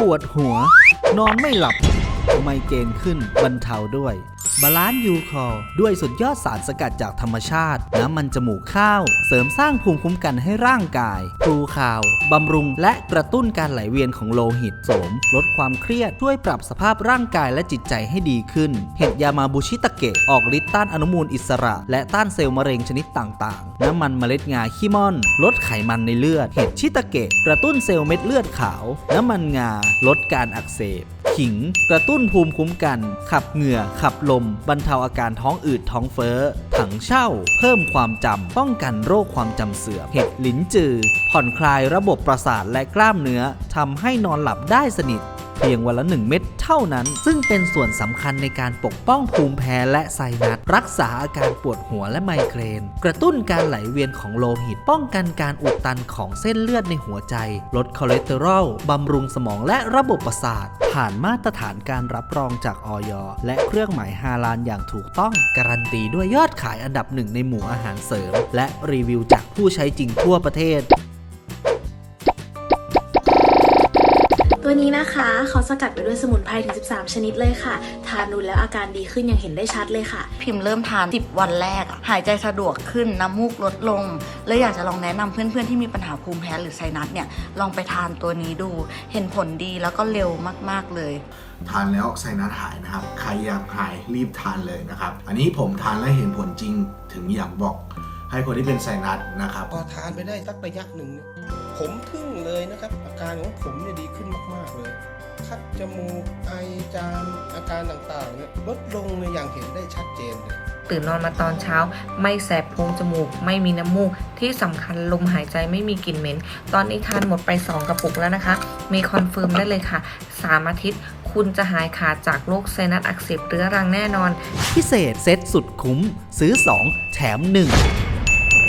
ปวดหัว นอนไม่หลับ ไมเกรนขึ้นบรรเทาด้วย บาลานซ์ยูคอร์ด้วยสุดยอดสารสกัดจากธรรมชาติ น้ำมันจมูกข้าว เสริมสร้างภูมิคุ้มกันให้ร่างกายครูข่าว บำรุงและกระตุ้นการไหลเวียนของโลหิตสม ลดความเครียด ช่วยปรับสภาพร่างกายและจิตใจให้ดีขึ้น เห็ดยามาบุชิตะเกะออกฤทธิ์ต้านอนุมูลอิสระ และต้านเซลล์มะเร็งชนิดต่างๆ น้ำมันเมล็ดงาขี้ม่อน ลดไขมันในเลือด เห็ดชิตะเกะกระตุ้นเซลล์เม็ดเลือดขาว น้ำมันงา ลดการอักเสบ ขิง กระตุ้นภูมิคุ้มกัน ขับเหงื่อ ขับลม บรรเทาอาการท้องอืดท้องเฟ้อ ถังเช่า เพิ่มความจำ ป้องกันโรคความจำเสื่อม เห็ดลิ้นจือ ผ่อนคลายระบบประสาทและกล้ามเนื้อทำให้นอนหลับได้สนิท เพียงวันละ 1 เม็ดเท่านั้น ซึ่งเป็นส่วนสำคัญในการปกป้องภูมิแพ้และไซนัสรักษาอาการปวดหัวและไมเกรน กระตุ้นการไหลเวียนของโลหิตป้องกันการอุดตันของเส้นเลือดในหัวใจ ลดคอเลสเตอรอลบำรุงสมองและระบบประสาท ผ่านมาตรฐานการรับรองจากออยและเครื่องหมายฮาลาลอย่างถูกต้องการันตีด้วยยอดขายอันดับหนึ่งในหมู่อาหารเสริม และรีวิวจากผู้ใช้จริงทั่วประเทศ ตัวนี้นะคะเขาสกัดไปด้วยสมุนไพรถึง 13 ชนิดเลยค่ะ ทานดูแล้วอาการดีขึ้นอย่างเห็นได้ชัดเลยค่ะ พิมพ์เริ่มทาน 10 วันแรกอะหายใจสะดวกขึ้น น้ำมูกลดลง เลยอยากจะลองแนะนำเพื่อนๆที่มีปัญหาภูมิแพ้หรือไซนัสเนี่ย ลองไปทานตัวนี้ดู เห็นผลดีแล้วก็เร็วมากๆเลย ทานแล้วไซนัสหายนะครับ ใครอยากหายรีบทานเลยนะครับ อันนี้ผมทานแล้วเห็นผลจริงถึงอยากบอกให้คนที่เป็นไซนัสนะครับ พอทานไปได้สักระยะหนึ่งเนี่ยผมทึ่ง เลยนะครับ อาการของผมเนี่ยดีขึ้นมาก ๆ เลย คัดจมูก ไอจามอาการต่างๆเนี่ยลดลงเนี่ยอย่างเห็นได้ชัดเจนเลยตื่นนอนมาตอนเช้า ไม่แสบโพรงจมูก ไม่มีน้ำมูก ที่สำคัญลมหายใจไม่มีกลิ่นเหม็น ตอนนี้ทานหมดไป 2 กระปุกแล้วนะคะ มีคอนเฟิร์มได้เลยค่ะ 3 อาทิตย์ คุณจะหายขาดจากโรคไซนัสอักเสบเรื้อรังแน่นอน พิเศษเซ็ตสุดคุ้ม ซื้อ 2 แถม 1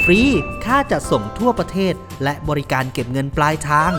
ฟรี ค่าจัดส่งทั่วประเทศ และบริการเก็บเงินปลายทาง